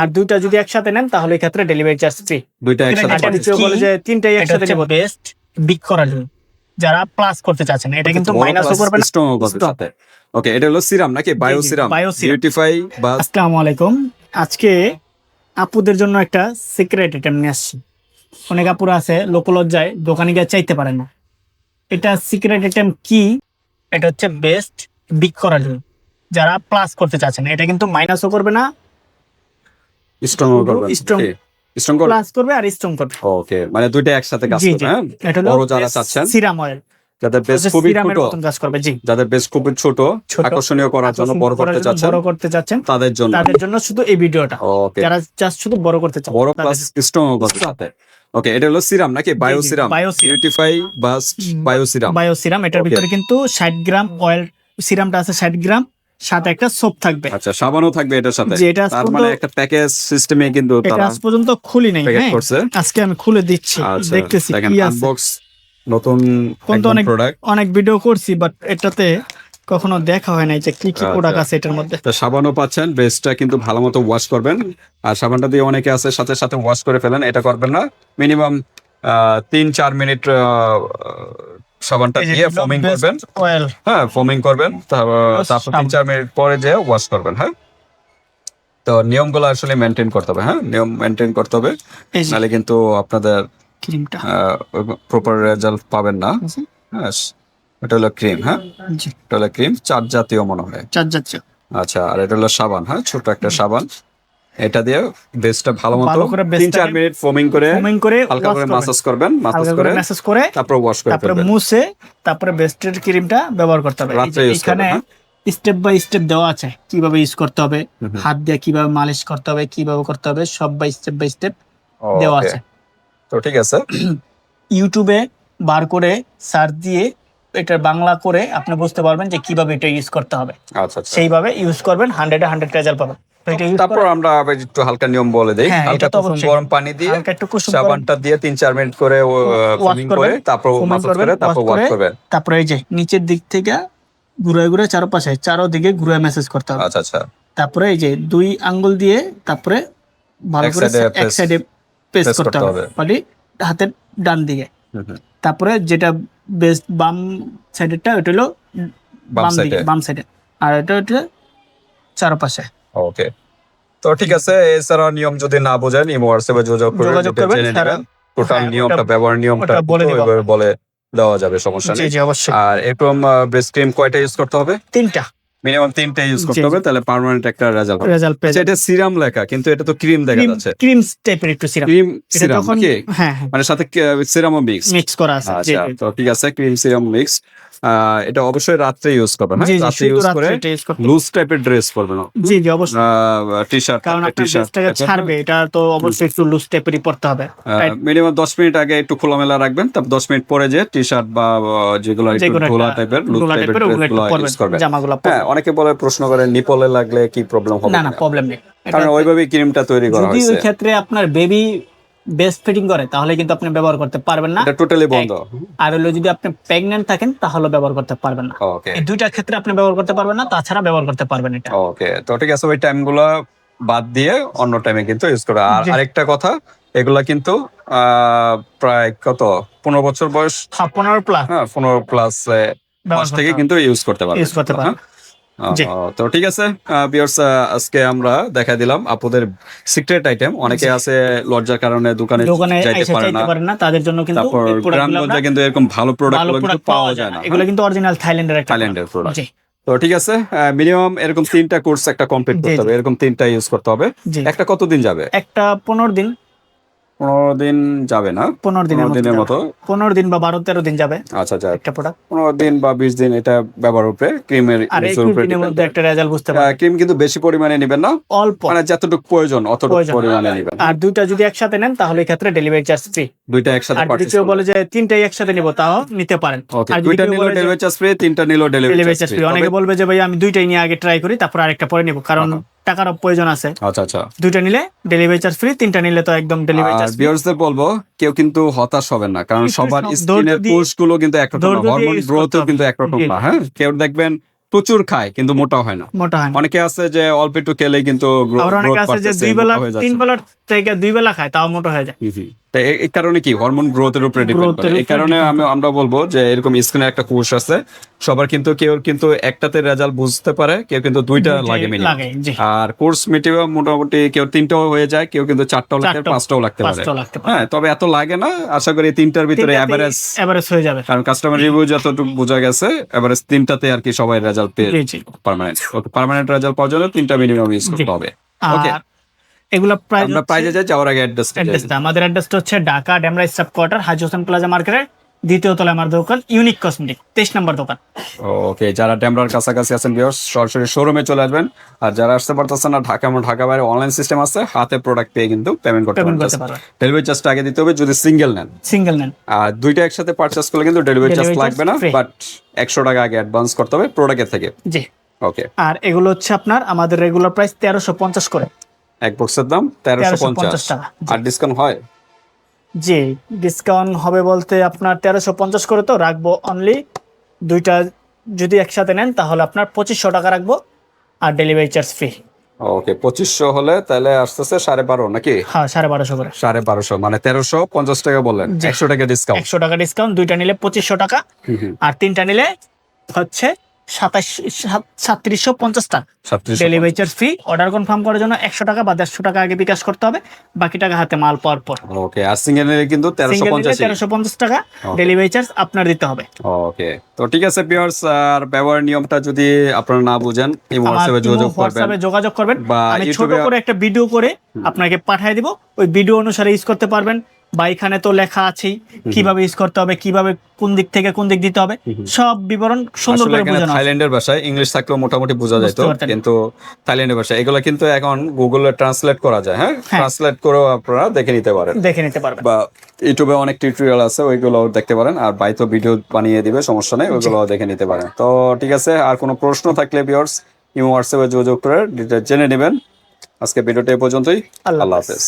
আর দুইটা যদি একসাথে নেন তাহলে ক্ষেত্রে ডেলিভারি চার্জ ফ্রি দুইটা একসাথে বলে যে তিনটাই একসাথে নেব। বেস্ট বিগ করার জন্য। যারা প্লাস করতে চাচ্ছেন এটা কিন্তু মাইনাসও করবে না। স্ট্রং করবে সাথে। ওকে এটা হলো সিরাম নাকি? বায়ো সিরাম বিউটিফাই বা আসসালামু আলাইকুম। আজকে আপুদের জন্য একটা সিক্রেট আইটেম নিয়ে আসছি। অনেক আপুরা আছে লোকলজ্জায় দোকানে গিয়ে চাইতে পারে না। এটা সিক্রেট আইটেম কি? এটা হচ্ছে বেস্ট বিগ করার জন্য। যারা প্লাস করতে চাচ্ছেন এটা কিন্তু মাইনাসও করবে না স্ট্রং করবে Strong। স্ট্রং করবে প্লাস করবে আর স্ট্রং করবে। ওকে মানে দুইটা একসাথে কাজ করবে হ্যাঁ? বড় যারা চাচ্ছেন সিরাম অয়েল যাদের বেশ খুবই ছোট কাজ করবে জি। যাদের বেশ খুবই ছোট। আকর্ষণীয় করার জন্য বড় করতে চাচ্ছেন বড় করতে চাচ্ছেন। তাদের জন্য। তাদের জন্য শুধু এই ভিডিওটা। যারা জাস্ট শুধু বড় করতে চান বড় প্লাস স্ট্রং করতে ওকে এটা হলো সিরাম নাকি? Bio serum. বিউটিফাই বা বায়ো সিরাম বায়ো সিরাম এটার ভিতরে কিন্তু ষাট গ্রাম অয়েল সিরামটা আছে ষাট গ্রাম। সাথে একটা সোপ থাকবে। আচ্ছা সাবানও থাকবে এটার সাথে। যে এটা তার মানে একটা প্যাকেজ সিস্টেমে কিন্তু এটা আজ পর্যন্ত খুলি নাই হ্যাঁ? আজকে আমি খুলে দিচ্ছি আচ্ছা দেখতেছি কি আছে। আনবক্স নতুন অনেক- প্রোডাক্ট অনেক ভিডিও করছি বাট এটাতে কখনো দেখা হয় নাই যে কি কি আচ্ছা। প্রোডাক্ট আছে এটার মধ্যে। তো সাবানও পাচ্ছেন বেসটা কিন্তু ভালো মতো ওয়াশ করবেন। আর সাবানটা দিয়ে অনেকে আছে সাথে সাথে ওয়াশ করে ফেলেন এটা করবেন না। মিনিমাম তিন চার মিনিট সাবানটা দিয়ে best করবেন। হ্যাঁ ফোমিং করবেন। তারপর- তিন চার মিনিট পরে যে ওয়াশ করবেন হ্যাঁ? তো নিয়মগুলো আসলে মেনটেন করতে হবে হ্যাঁ? নিয়ম মেনটেন করতে হবে। নাহলে কিন্তু আপনাদের ক্রিমটা। প্রপার রেজাল্ট পাবেন না। হ্যাঁ এটা হলো ক্রিম হ্যাঁ? এটা হলো ক্রিম চার জাতীয় মনে হয়। চার যাচ্ছে আচ্ছা আর এটা হলো সাবান হ্যাঁ? ছোট একটা সাবান। এটা দিয়ে বেসটা ভালো মতো করে তিন বেসটাকে চার মিনিট ফোমিং করে ফোমিং করে হালকা করে মাসাজ করবেন। হালকা করে মেসেজ করে তারপর ওয়াশ করে তারপরে মুছে তারপরে বেস্টের ক্রিমটা ব্যবহার করতে হবে। এখানে স্টেপ বাই স্টেপ দেওয়া আছে কীভাবে ইউজ করতে হবে। হাত দিয়ে কীভাবে মালিশ করতে হবে কীভাবে করতে হবে সব বাই স্টেপ বাই স্টেপ দেওয়া আছে। তো ঠিক আছে। ইউটিউবে বার করে সার্চ দিয়ে এটা বাংলা করে আপনি বুঝতে পারবেন যে কীভাবে এটা ইউজ করতে হবে। আচ্ছা আচ্ছা। সেইভাবে ইউজ করবেন হান্ড্রেডে হান্ড্রেড রেজাল্ট পাবেন। তারপর আমরা একটু হালকা নিয়ম বলে দেই। হ্যাঁ, হালকা কুসুম গরম পানি দিয়ে একটু সাবানটা দিয়ে তিন চার মিনিট করে ফোমিং করে তারপর মাসাজ করে তারপর ওয়াশ করে- করবেন। তারপরে এই যে নিচের দিক থেকে ঘুরে ঘুরে চারপাশে চারোদিকে ঘুরে মেসেজ করতে হবে। আচ্ছা আচ্ছা। তারপরে এই যে দুই আঙ্গুল দিয়ে তারপরে ভালো করে এক সাইডে press করতে হবে। মানে হাতের ডান দিকে। তারপরে যেটা বেস্ট বাম সাইডেরটা ওটা হলো বাম দিকে সাইডে বাম সাইডে আর এটা হচ্ছে চারপাশে। ওকে তো ঠিক আছে এছাড়া নিয়ম যদি না বোঝেন ইমো হোয়াটসঅ্যাপে যোগাযোগ করে জেনে নেবেন। টোটাল হ্যাঁ, নিয়মটা ব্যবহার নিয়মটা বলে দেওয়া যাবে সমস্যা নেই। আর এরকম ব্রেস্ট ক্রিম কয়টা ইউজ করতে হবে? তিনটা। মিনিমাম তিনটা ইউজ করতে হবে তাহলে পার্মানেন্ট একটা রেজাল্ট হবে। রেজাল্ট পেয়ে আচ্ছা এটা সিরাম লেখা কিন্তু এটা তো ক্রিম দেখা যাচ্ছে। ক্রিম টাইপের একটু সিরাপ ক্রিম সিরাম হ্যাঁ হ্যাঁ। মানে সাথে সিরামও মিক্স মিক্স করা আছে আচ্ছা তো ঠিক আছে ক্রিম সিরাম মিক্স এটা অবশ্যই রাত্রে ইউজ করবেন হ্যাঁ? রাত্রে ইউজ করে। লুজ টাইপের ড্রেস পরবেন। জি জি অবশ্যই। টি শার্ট কারণ আপনার ড্রেসটাকে ছাড়বে এটা তো অবশ্যই একটু লুজ টাইপেরই পড়তে হবে মিনিমাম দশ মিনিট আগে একটু খোলামেলা রাখবেন তারপর দশ মিনিট পরে যে টি শার্ট বা যেগুলো একটু খোলা টাইপের লুজ টাইপের টাইপের ড্রেসগুলো ইউজ করবেন। জামাগুলো হ্যাঁ অনেকে বলে প্রশ্ন করে নিপলে লাগলে কি প্রবলেম হবে না না প্রবলেম নেই। কারণ ওইভাবেই ক্রিমটা তৈরি করা যদি ওই ক্ষেত্রে আপনার বেবি বেস্ট ফিটিং করে তাহলে কিন্তু আপনি ব্যবহার করতে পারবেন না। এটা টোটালি বন্ধ। আর হলো যদি আপনি প্রেগন্যান্ট থাকেন তাহলে ব্যবহার করতে পারবেন না। ওকে এই দুইটা ক্ষেত্রে আপনি ব্যবহার করতে পারবেন না তাছাড়া ব্যবহার করতে পারবেন এটা। ওকে তো ঠিক আছে ওই টাইমগুলো বাদ দিয়ে অন্য টাইমে কিন্তু ইউজ করা। আর আরেকটা কথা এগুলা কিন্তু প্রায় কত? পনেরো বছর বয়স? হ্যাঁ, পনেরো প্লাস হ্যাঁ পনেরো প্লাস মাস থেকে কিন্তু ইউজ করতে পারবেন। Use করতে পারবেন। হ্যাঁ? তো ঠিক আছে বিয়ার্স আজকে আমরা দেখা দিলাম আপুদের সিক্রেট আইটেম অনেকে আছে লজ্জার কারণে দোকানে যাইতে পারে না। তাদের জন্য কিন্তু তারপর গ্রামগঞ্জে কিন্তু এরকম ভালো প্রোডাক্ট পাওয়া যায় না এগুলো কিন্তু অরিজিনাল থাইল্যান্ডের একটা থাইল্যান্ডের প্রোডাক্ট তো ঠিক আছে মিনিমাম এরকম তিনটা কোর্স একটা কমপ্লিট করতে হবে। এরকম তিনটা ইউজ করতে হবে। একটা কতদিন যাবে? একটা পনেরো দিন। পনেরো দিন যাবে না? পনেরো দিনের দিনের মতো? পনেরো দিন বা বারো তেরো দিন যাবে আচ্ছা আচ্ছা। একটা প্রোডাক্ট পনেরো দিন বা বিশ দিন এটা ব্যবহার উপরে ক্রিমের দিনের মধ্যে একটা রেজাল্ট বুঝতে পারবেন ক্রিম কিন্তু বেশি পরিমাণে নেবেন না। অল্প। মানে যতটুকু প্রয়োজন অতটুকু পরিমাণে নেবেন। আর দুইটা যদি একসাথে নেন তাহলে এই ক্ষেত্রে ডেলিভারি চার্জ ফ্রি দুইটা একসাথে আর কেউ বলে যে তিনটাই একসাথে নিব তাও নিতে পারেন। আর দুইটা নিলো ডেলিভারি চার্জ ফ্রি তিনটা নিলো ডেলিভারি চার্জ ফ্রি অনেকে বলবে যে ভাই আমি দুইটাই নিয়ে আগে ট্রাই করি তারপর আরেকটা পরে নিব। কারণ টাকার প্রয়োজন আছে। আচ্ছা আচ্ছা। দুইটা নিলে ডেলিভারি চার্জ ফ্রি তিনটা নিলে তো একদম ডেলিভারি চার্জ ভিউয়ার্সদের বলব কেউ কিন্তু হতাশ হবেন না কারণ সবার স্কিনের কোর্সগুলো কিন্তু একরকম না হরমোন গ্রোথও কিন্তু একরকম রকম না হ্যাঁ? কেউ দেখবেন প্রচুর খায় কিন্তু মোটা হয় না। মোটা হয় অনেকে আছে যে অল্প একটু খেলে কিন্তু গ্রোথ আবার অনেকে আছে যে দুই বেলা তিন বেলার থেকে দুই বেলা খায় তাও মোটা হয়ে যায়। এই কারণে কি? হরমোন গ্রোথের উপরে ডিপেন্ড করে। এই কারণে আমি আমরা বলব যে এরকম স্কিনের একটা কোর্স আছে সবার কিন্তু কেউ কিন্তু একটাতে রেজাল্ট বুঝতে পারে কেউ কিন্তু দুইটা লাগে মিনিমাম আর কোর্স মিটিমাম মোটামুটি কেউ তিনটাও হয়ে যায় কেউ কিন্তু চারটাও লাগতে পাঁচটাও লাগতে পারে। হ্যাঁ তবে এত লাগে না আশা করি তিনটার ভিতরে অ্যাভারেজ এভারেজ হয়ে যাবে। কারণ কাস্টমার রিভিউ যতটুকু বোঝা গেছে এভারেজ তিনটাতে আর কি সবাই রেজাল্ট পেয়ে পার্মানেন্ট পার্মানেন্ট রেজাল্ট পাওয়ার জন্য তিনটা মিনিমাম ইউজ করতে হবে। ওকে এগুলো প্রাইস আমরা প্রাইজে যাই যাওয়ার আগে অ্যাড্রেসটা আমাদের অ্যাড্রেসটা হচ্ছে Dhaka Demra staff quarter Haji Hossain plaza মার্কেটের দ্বিতীয় আমার দোকান ইউনিক কসমেটিক তেইশ নম্বর দোকান। ওকে যারা ড্যামরার কাছাকাছি আছেন বিয়ার্স সরাসরি শোরুমে চলে আসবেন। আর যারা আসতে পারতেছেন না ঢাকা এবং ঢাকা বাইরে অনলাইন সিস্টেম আছে হাতে প্রোডাক্ট পেয়ে কিন্তু পেমেন্ট করতে পারবেন। ডেলিভারি চার্জটা আগে দিতে হবে যদি সিঙ্গেল নেন। সিঙ্গেল নেন। আর দুইটা একসাথে পারচেস করলে কিন্তু ডেলিভারি চার্জ লাগবে না বাট একশো টাকা আগে অ্যাডভান্স করতে হবে প্রোডাক্টের থেকে। জি। ওকে আর এগুলো হচ্ছে আপনার আমাদের রেগুলার প্রাইস তেরোশো পঞ্চাশ করে। এক বক্সের দাম তেরোশো পঞ্চাশ টাকা। আর ডিসকাউন্ট হয়? জি ডিসকাউন্ট হবে বলতে আপনার তেরোশো পঞ্চাশ করে তো রাখব অনলি দুইটা যদি একসাথে নেন তাহলে আপনার পঁচিশশো টাকা রাখব আর ডেলিভারি চার্জ ফ্রি ওকে পঁচিশশো হলে তাহলে আসতেছে সাড়ে বারো নাকি? হ্যাঁ সাড়ে বারোশো করে। সাড়ে বারোশো মানে তেরোশো পঞ্চাশ টাকা বললেন। একশো টাকা ডিসকাউন্ট একশো টাকা ডিসকাউন্ট দুইটা নিলে পঁচিশশো টাকা। আর তিনটা নিলে হচ্ছে সাতাশ সাতত্রিশশো পঞ্চাশ। টাকা ডেলিভারি অর্ডার কনফার্ম করার জন্য একশো টাকা বা দেড়শো টাকা আগে বিকাশ করতে হবে বাকি টাকা হাতে মাল পাওয়ার পর। ওকে আর সিঙ্গেল নিলে কিন্তু তেরোশো পঞ্চাশ তেরোশো পঞ্চাশ টাকা ডেলিভারি চার্জ আপনার দিতে হবে। ওকে তো ঠিক আছে আর ব্যবহার নিয়মটা যদি আপনারা না বুঝেন হোয়াটসঅ্যাপে যোগাযোগ করবেন। হোয়াটসঅ্যাপে যোগাযোগ করবেন। আমি ছোট করে একটা ভিডিও করে আপনাকে পাঠিয়ে দিব ওই ভিডিও অনুসারে ইউজ করতে পারবেন। বা এখানে তো লেখা আছেই কীভাবে ইউজ করতে হবে কীভাবে কোন দিক থেকে কোন দিক দিতে হবে সব বিবরণ সুন্দর করে বোঝানো থাইল্যান্ডের ভাষায় ইংলিশ থাকলেও মোটামুটি বোঝা যায় তো বুঝতে পারতেন। কিন্তু থাইল্যান্ডের ভাষা এগুলো কিন্তু এখন গুগলে ট্রান্সলেট করা যায় হ্যাঁ? হ্যাঁ। ট্রান্সলেট করেও আপনারা দেখে নিতে পারেন। দেখে নিতে পারবেন। বা ইউটিউবে অনেক টিউটোরিয়াল আছে ওইগুলো দেখতে পারেন আর বাই তো ভিডিও বানিয়ে দিবে সমস্যা নেই ওইগুলো দেখে নিতে পারেন। তো ঠিক আছে আর কোনো প্রশ্ন থাকলে বিয়ার্স ইমো হোয়াটসঅ্যাপে যোগাযোগ করে জেনে নেবেন। আজকে ভিডিওটা এ পর্যন্তই আল্লাহ। হাফেজ।